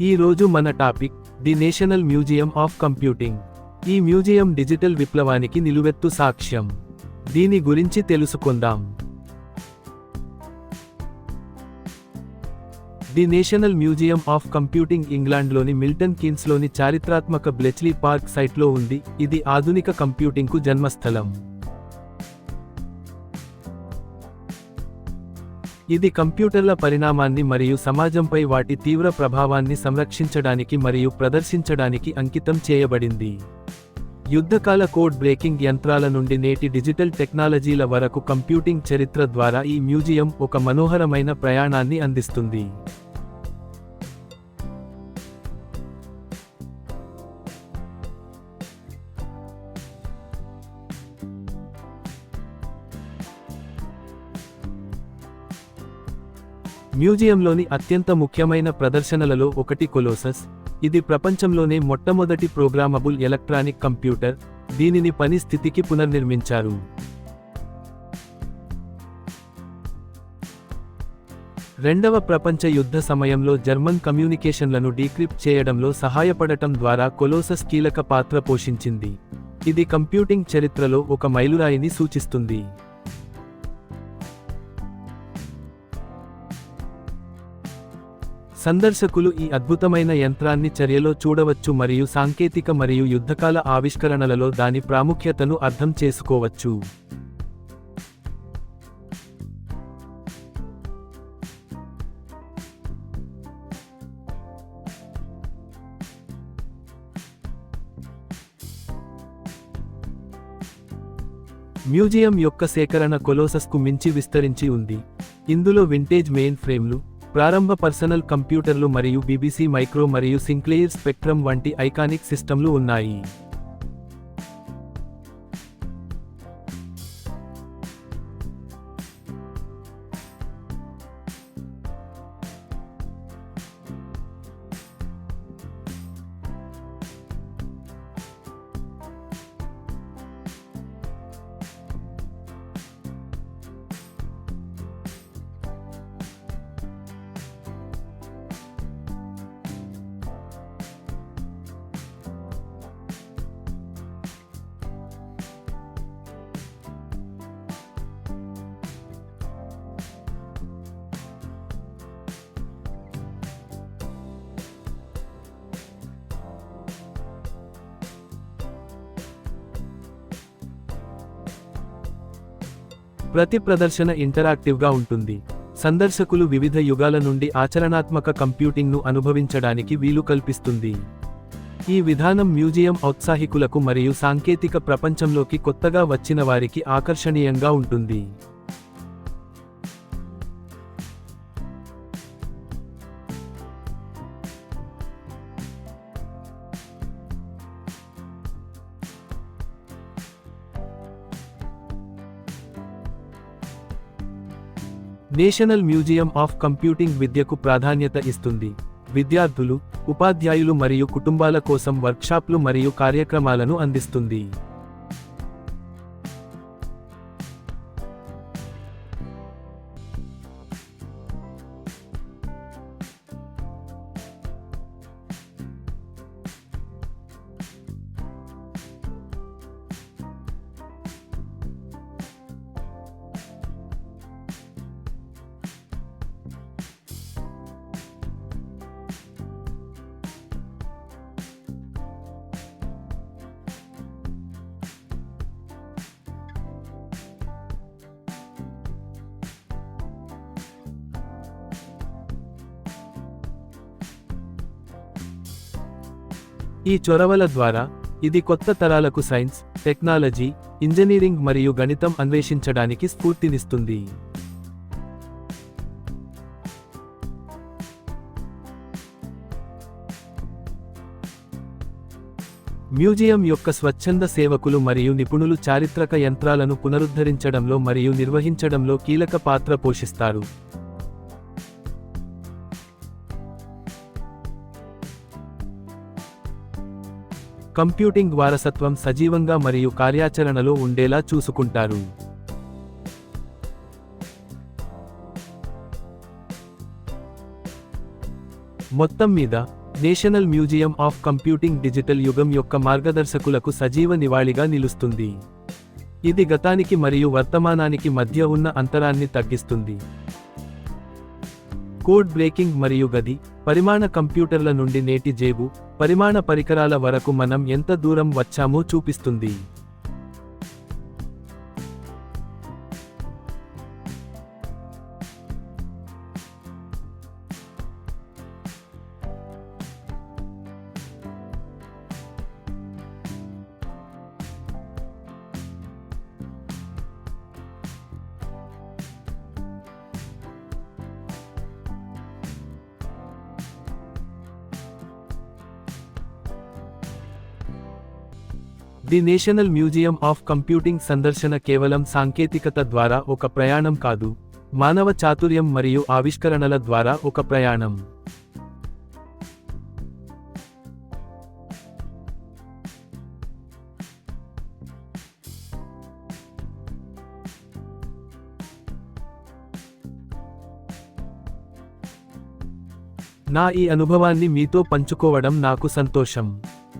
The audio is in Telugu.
ఈ రోజు మన topic the national museum of computing. ఈ మ్యూజియం డిజిటల్ విప్లవానికి నిలువెత్తు సాక్ష్యం. దీని గురించి తెలుసుకుందాం. The national museum of computing ఇంగ్లాండ్లోని మిల్టన్ కీన్స్లోని చారిత్రాత్మక బ్లెచ్లీ పార్క్ సైట్లో ఉంది. ఇది ఆధునిక కంప్యూటింగ్కు జన్మస్థలం. ఇది కంప్యూటర్ల పరిణామాన్ని మరియు సమాజంపై వాటి తీవ్ర ప్రభావాన్ని సంరక్షించడానికి మరియు ప్రదర్శించడానికి అంకితం చేయబడింది. యుద్ధకాల కోడ్ బ్రేకింగ్ యంత్రాల నుండి నేటి డిజిటల్ టెక్నాలజీల వరకు కంప్యూటింగ్ చరిత్ర ద్వారా ఈ మ్యూజియం ఒక మనోహరమైన ప్రయాణాన్ని అందిస్తుంది. మ్యూజియంలోని అత్యంత ముఖ్యమైన ప్రదర్శనలలో ఒకటి కొలోసస్. ఇది ప్రపంచంలోనే మొట్టమొదటి ప్రోగ్రామబుల్ ఎలక్ట్రానిక్ కంప్యూటర్. దీనిని పని స్థితికి పునర్నిర్మించారు. రెండవ ప్రపంచ యుద్ధ సమయంలో జర్మన్ కమ్యూనికేషన్లను డీక్రిప్ట్ చేయడంలో సహాయపడటం ద్వారా కొలోసస్ కీలక పాత్ర పోషించింది. ఇది కంప్యూటింగ్ చరిత్రలో ఒక మైలురాయిని సూచిస్తుంది. సందర్శకులు ఈ అద్భుతమైన యంత్రాన్ని చర్యలో చూడవచ్చు మరియు సాంకేతిక మరియు యుద్ధకాల ఆవిష్కరణలలో దాని ప్రాముఖ్యతను అర్థం చేసుకోవచ్చు. మ్యూజియం యొక్క సేకరణ కొలోసస్కు మించి విస్తరించి ఉంది. ఇందులో వింటేజ్ మెయిన్ ఫ్రేమ్లు ప్రారంభ పర్సనల్ కంప్యూటర్లు మరియు బీబీసీ మైక్రో మరియు సింక్లేయర్ స్పెక్ట్రమ్ వంటి ఐకానిక్ సిస్టమ్లు ఉన్నాయి. ప్రతి ప్రదర్శన ఇంటరాక్టివ్గా ఉంటుంది. సందర్శకులు వివిధ యుగాల నుండి ఆచరణాత్మక కంప్యూటింగ్ను అనుభవించడానికి వీలు కల్పిస్తుంది. ఈ విధానం మ్యూజియం ఔత్సాహికులకు మరియు సాంకేతిక ప్రపంచంలోకి కొత్తగా వచ్చిన వారికి ఆకర్షణీయంగా ఉంటుంది. నేషనల్ మ్యూజియం ఆఫ్ కంప్యూటింగ్ విద్యకు ప్రాధాన్యత ఇస్తుంది. విద్యార్థులు ఉపాధ్యాయులు మరియు కుటుంబాల కోసం వర్క్షాప్లు మరియు కార్యక్రమాలను అందిస్తుంది. ఈ చొరవల ద్వారా ఇది కొత్త తరాలకు సైన్స్ టెక్నాలజీ ఇంజనీరింగ్ మరియు గణితం అన్వేషించడానికి స్ఫూర్తినిస్తుంది. మ్యూజియం యొక్క స్వచ్ఛంద సేవకులు మరియు నిపుణులు చారిత్రక యంత్రాలను పునరుద్ధరించడంలో మరియు నిర్వహించడంలో కీలక పాత్ర పోషిస్తారు. కంప్యూటింగ్ వారసత్వం సజీవంగా మరియు కార్యాచరణలో ఉండేలా చూసుకుంటారు. మొత్తం మీద national museum of computing digital యుగం యొక్క మార్గదర్శకులకు సజీవ నివాళిగా నిలుస్తుంది. ఇది గతానికి మరియు వర్తమానానికి మధ్య ఉన్న అంతరాన్ని తగ్గిస్తుంది. కోడ్ బ్రేకింగ్ మరియు గది పరిమాణ కంప్యూటర్ల నుండి నేటి జేబు పరిమాణ పరికరాల వరకు మనం ఎంత దూరం వచ్చామో చూపిస్తుంది. The national museum of computing సందర్శన కేవలం సాంకేతికత ద్వారా ఒక ప్రయాణం కాదు మానవ చాతుర్యం మరియు ఆవిష్కరణల ద్వారా ఒక ప్రయాణం. నా ఈ అనుభవాన్ని మీతో పంచుకోవడం నాకు సంతోషం.